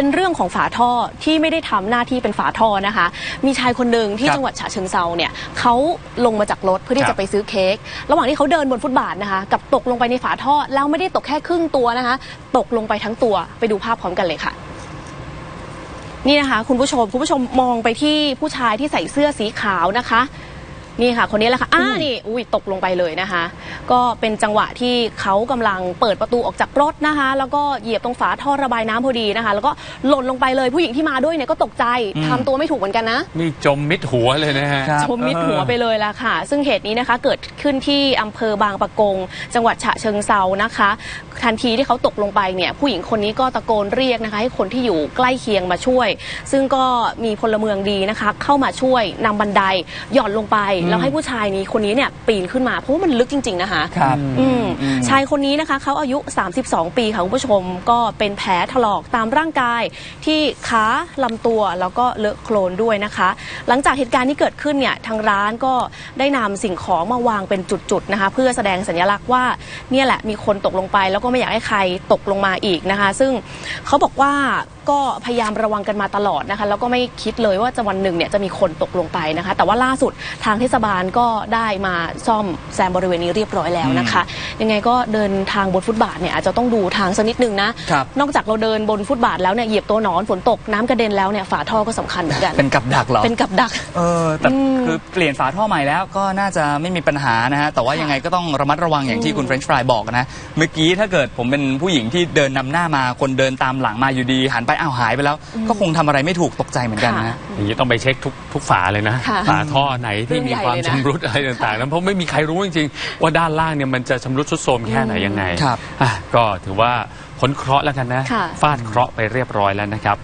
เป็นเรื่องของฝาท่อที่ไม่ได้ทำหน้าที่เป็นฝาท่อนะคะ มีชายคนหนึ่งที่ครับจังหวัดฉะเชิงเซาเนี่ยเขาลงมาจากรถเพื่อที่ครัจะบ ไปซื้อเค้กระหว่างที่เขาเดินบนฟุตบาทนะคะกับตกลงไปในฝาท่อแล้วไม่ได้ตกแค่ครึ่งตัวนะคะ ตกลงไปทั้งตัวไปดูภาพพร้อมกันเลยค่ะ นี่นะคะ คุณผู้ชมคุณผู้ชมมองไปที่ผู้ชายที่ใส่เสื้อสีขาวนะคะ นี่ค่ะ คนนี้แหละค่ะอ่านี่อุ้ยตกลงไปเลยนะคะ ก็เป็นจังหวะที่เขากำลังเปิดประตูออกจากรถนะคะ แล้วก็เหยียบตรงฝาท่อระบายน้ำพอดีนะคะ แล้วก็หล่นลงไปเลยผู้หญิงที่มาด้วยเนี่ยก็ตกใจอืมทำตัวไม่ถูกเหมือนกันนะนี่จมมิดหัวเลยนะฮะครับชมมิดหัวไปเลยละค่ะ ซึ่งเหตุนี้นะคะเกิดขึ้นที่อำเภอบางปะกง จังหวัดฉะเชิงเซานะคะ ทันทีที่เขาตกลงไปเนี่ยผู้หญิงคนนี้ก็ตะโกนเรียกนะคะ ให้คนที่อยู่ใกล้เคียงมาช่วย ซึ่งก็มีพลเมืองดีนะคะ เข้ามาช่วยนำบันไดหย่อนลงไปแล้วให้ผู้ชายนี้คนนี้เนี่ยปีนขึ้นมาเพราะว่ามันลึกจริง ๆ นะคะครับอืมอืมชายคนนี้นะคะเขาอายุ 32 ปีค่ะคุณผู้ชมก็เป็นแผลถลอกตามร่างกาย ที่ขาลำตัวแล้วก็เลอะโคลนด้วยนะคะ หลังจากเหตุการณ์ที่เกิดขึ้นเนี่ยทางร้านก็ได้นำสิ่งของมาวางเป็นจุดๆนะคะ เพื่อแสดงสัญลักษณ์ว่าเนี่ยแหละมีคนตกลงไป แล้วก็ไม่อยากให้ใครตกลงมาอีกนะคะ ซึ่งเขาบอกว่าก็พยายามระวังกันมาตลอดนะคะ แล้วก็ไม่คิดเลยว่าจะวันหนึ่งเนี่ยจะมีคนตกลงไปนะคะ แต่ว่าล่าสุดทางเทศบาลก็ได้มาซ่อมแซมบริเวณนี้เรียบร้อยแล้วนะคะ ยังไงก็เดินทางบนฟุตบาทเนี่ยอาจจะต้องดูทางสักนิดนึงนะ ครับ นอกจากเราเดินบนฟุตบาทแล้วเนี่ยเหยียบตัวหนอนฝนตกน้ำกระเด็นแล้วเนี่ยฝาท่อก็สำคัญเหมือนกัน เป็นกับดักเหรอ เป็นกับดัก เออแต่อืมคือเปลี่ยนฝาท่อใหม่แล้วก็น่าจะไม่มีปัญหานะฮะ แต่ว่ายังไงก็ต้องระมัดระวังอย่างที่คุณเฟรนช์ฟรายบอกนะ เมื่อกี้ถ้าเกิดผมเป็นผู้หญิงที่เดินนำหน้ามาคนเดินตามหลังมาอยู่ดี หันไปอ้าวหายไปแล้ว ก็คงทำอะไรไม่ถูกตกใจเหมือนกันนะ อย่างนี้ต้องไปเช็คทุกทุกฝาเลยนะ ค่ะฝาท่อไหนที่มีความเรื่องใหญ่เลยนะ ชำรุดอะไรต่างๆนั้นเพราะไม่มีใครรู้จริงๆ ว่าด้านล่างเนี่ยมันจะชำรุดทรุดโทรมแค่ไหนยังไงครับ อะก็ถือว่าพ้นเคราะห์แล้วกันนะค่ะ ฟาดเคราะห์ไปเรียบร้อยแล้วนะครับ